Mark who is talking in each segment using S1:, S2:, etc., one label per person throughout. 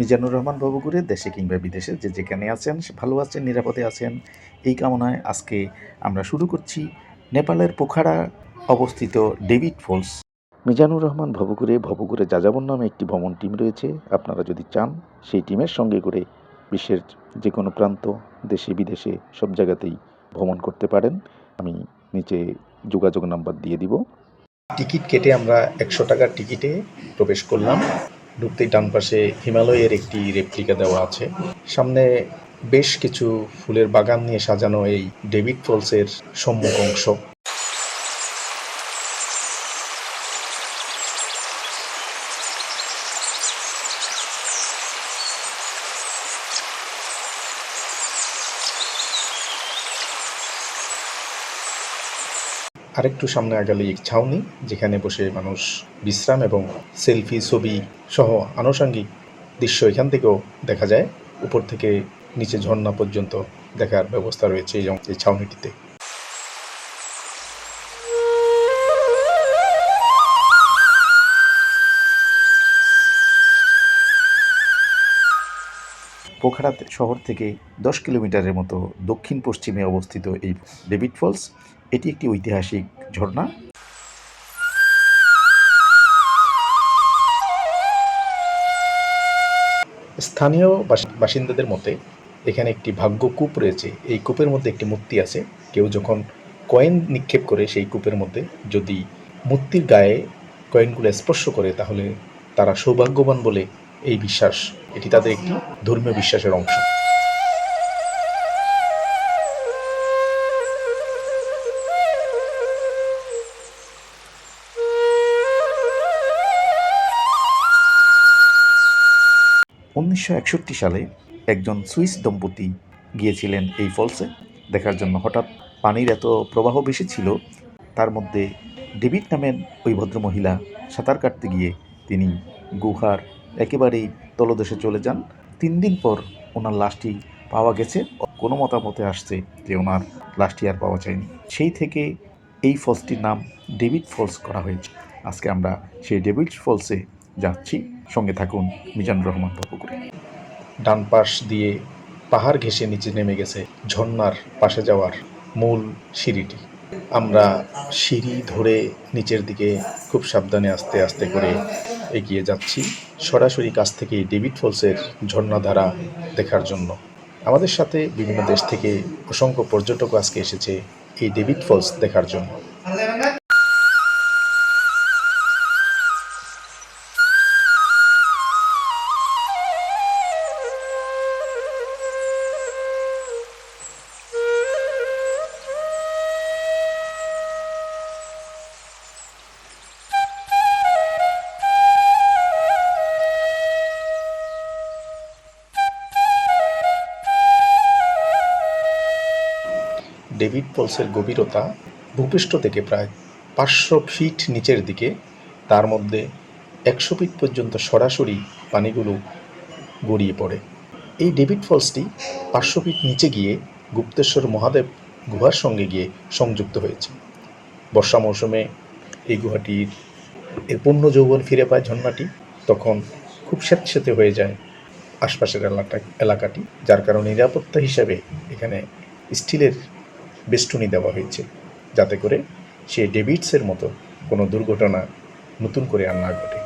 S1: মিজানুর রহমান বাবুগুরে দেশে কিংবা বিদেশে, যে যেখানে আছেন ভালো আছেন, নিরাপদে আছেন, এই কামনায় আজকে আমরা শুরু করছি নেপালের পোখারা অবস্থিত ডেভিড ফলস। মিজানুর রহমান ভবঘুরে ভবঘুরে যাযাবর নামে একটি ভ্রমণ টিম রয়েছে। আপনারা যদি চান, সেই টিমের সঙ্গে করে বিশ্বের যে কোনো প্রান্ত, দেশে, বিদেশে, সব জায়গাতেই ভ্রমণ করতে পারেন। আমি নিচে যোগাযোগ নাম্বার দিয়ে দিব। টিকিট কেটে আমরা একশো টাকার টিকিটে প্রবেশ করলাম। ঢুকতেই ডান পাশে হিমালয়ের একটি রেপ্লিকা দেওয়া আছে। সামনে বেশ কিছু ফুলের বাগান নিয়ে সাজানো এই ডেভিড ফলসের সম্মুখ অংশ। আরেকটু সামনে আগালেই ছাউনি, যেখানে বসে মানুষ বিশ্রাম এবং সেলফি, ছবি সহ আনুষঙ্গিক দৃশ্য এখান থেকেও দেখা যায়। উপর থেকে নিচে ঝর্ণা পর্যন্ত দেখার ব্যবস্থা রয়েছে এই ছাউনিটিতে। পোখারা শহর থেকে দশ কিলোমিটারের মতো দক্ষিণ পশ্চিমে অবস্থিত এই ডেভিড ফলস এটি একটি ঐতিহাসিক ঝর্ণা। স্থানীয় বাসি- বাসিন্দাদের মতে, এখানে একটি ভাগ্য কূপ রয়েছে। এই কূপের মধ্যে একটি মূর্তি আছে। কেউ যখন কয়েন নিক্ষেপ করে সেই কূপের মধ্যে যদি মূর্তির গায়ে কয়েনগুলো স্পর্শ করে, তাহলে তারা সৌভাগ্যবান বলে এই বিশ্বাস, এটি তাদের একটি ধর্মীয় বিশ্বাসের অংশ। উনিশশো একষট্টি সালে একজন সুইস দম্পতি গিয়েছিলেন এই ফলসে। দেখার জন্য হঠাৎ পানির এত প্রবাহ বেশি ছিল, তার মধ্যে ডেভিড নামের ওই ভদ্রমহিলা সাঁতার কাটতে গিয়ে তিনি গুহার একেবারেই তলদেশে চলে যান। তিন দিন পর ওনার লাশটি পাওয়া গেছে, কোনো মতামতে আসছে যে ওনার লাশটি আর পাওয়া যায়নি। সেই থেকে এই ফলসটির নাম ডেভিড ফলস করা হয়েছে। আজকে আমরা সেই ডেভিড ফলসে যাচ্ছি। সঙ্গে থাকুন মিজানুর রহমান বাবুকুরে ডান পাশ দিয়ে পাহাড় ঘেঁষে নিচে নেমে গেছে ঝর্ণার পাশে যাওয়ার মূল সিঁড়িটি। আমরা সিঁড়ি ধরে নিচের দিকে খুব সাবধানে আস্তে আস্তে করে এগিয়ে যাচ্ছি, সরাসরি কাছ থেকে ডেভিড ফলসের ঝর্ণাধারা দেখার জন্য। আমাদের সাথে বিভিন্ন দেশ থেকে অসংখ্য পর্যটক আজকে এসেছে এই ডেভিড ফলস দেখার জন্য। ডেভিড ফলসের গভীরতা ভূপৃষ্ঠ থেকে প্রায় পাঁচশো ফিট নিচের দিকে, তার মধ্যে একশো ফিট পর্যন্ত সরাসরি পানিগুলো গড়িয়ে পড়ে। এই ডেভিড ফলসটি পাঁচশো ফিট নিচে গিয়ে গুপ্তেশ্বর মহাদেব গুহার সঙ্গে গিয়ে সংযুক্ত হয়েছে। বর্ষা মৌসুমে এই গুহাটির এর পূর্ণ যৌবন ফিরে পায় ঝর্ণাটি। তখন খুব স্যাঁতস্যাঁতে হয়ে যায় আশপাশের এলাকা এলাকাটি, যার কারণে নিরাপত্তা হিসাবে এখানে স্টিলের বেষ্টনী দেওয়া হয়েছে, যাতে করে সে ডেভিডসের মতো কোনো দুর্ঘটনা নতুন করে আর না ঘটে।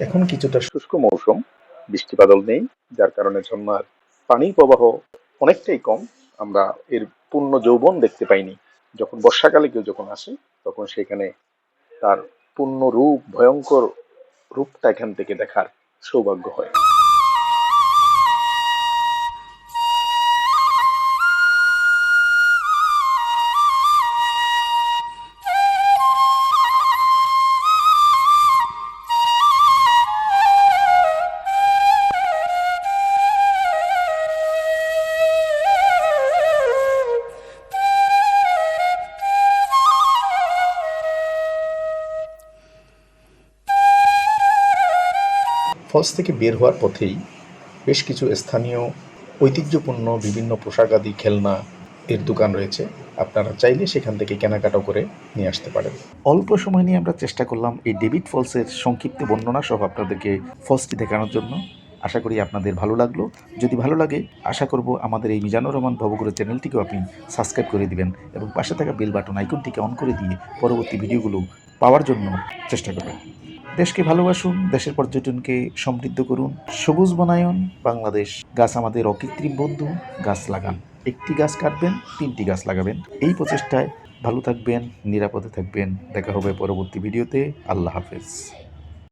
S1: এখন কিছুটা শুষ্ক মৌসুম, বৃষ্টি বাদল নেই, যার কারণে ঝর্ণার পানি প্রবাহ অনেকটাই কম। আমরা এর পূর্ণ যৌবন দেখতে পাইনি। যখন বর্ষাকালে কেউ যখন আসে, তখন সেখানে তার পূর্ণ রূপ, ভয়ঙ্কর রূপটা এখান থেকে দেখার সৌভাগ্য হয়। ফলস থেকে বের হওয়ার পথেই বেশ কিছু স্থানীয় ঐতিহ্যপূর্ণ বিভিন্ন পোশাকাদি খেলনা এর দোকান রয়েছে। আপনারা চাইলে সেখান থেকে কেনাকাটা করে নিয়ে আসতে পারেন। অল্প সময় নিয়ে আমরা চেষ্টা করলাম এই ডেভিড ফলসের সংক্ষিপ্ত বর্ণনা সহ আপনাদেরকে ফলসটি দেখানোর জন্য। আশা করি আপনাদের ভালো লাগল। যদি ভালো লাগে, আশা করব আমাদের এই মিজানুর রহমান ভবগুরু চ্যানেলটিকেও আপনি সাবস্ক্রাইব করে দিবেন এবং পাশে থাকা বেল বাটন আইকনটিকে অন করে দিয়ে পরবর্তী ভিডিওগুলো পাওয়ার জন্য চেষ্টা করবেন। দেশকে ভালোবাসুন, দেশের পর্যটনকে সমৃদ্ধ করুন। সবুজ বনায়ন, বাংলাদেশ গাছ আমাদের অকৃত্রিম বন্ধু, গাছ লাগান। একটি গাছ কাটবেন, তিনটি গাছ লাগাবেন। এই প্রচেষ্টায় ভালো থাকবেন, নিরাপদে থাকবেন। দেখা হবে পরবর্তী ভিডিওতে। আল্লাহ হাফেজ।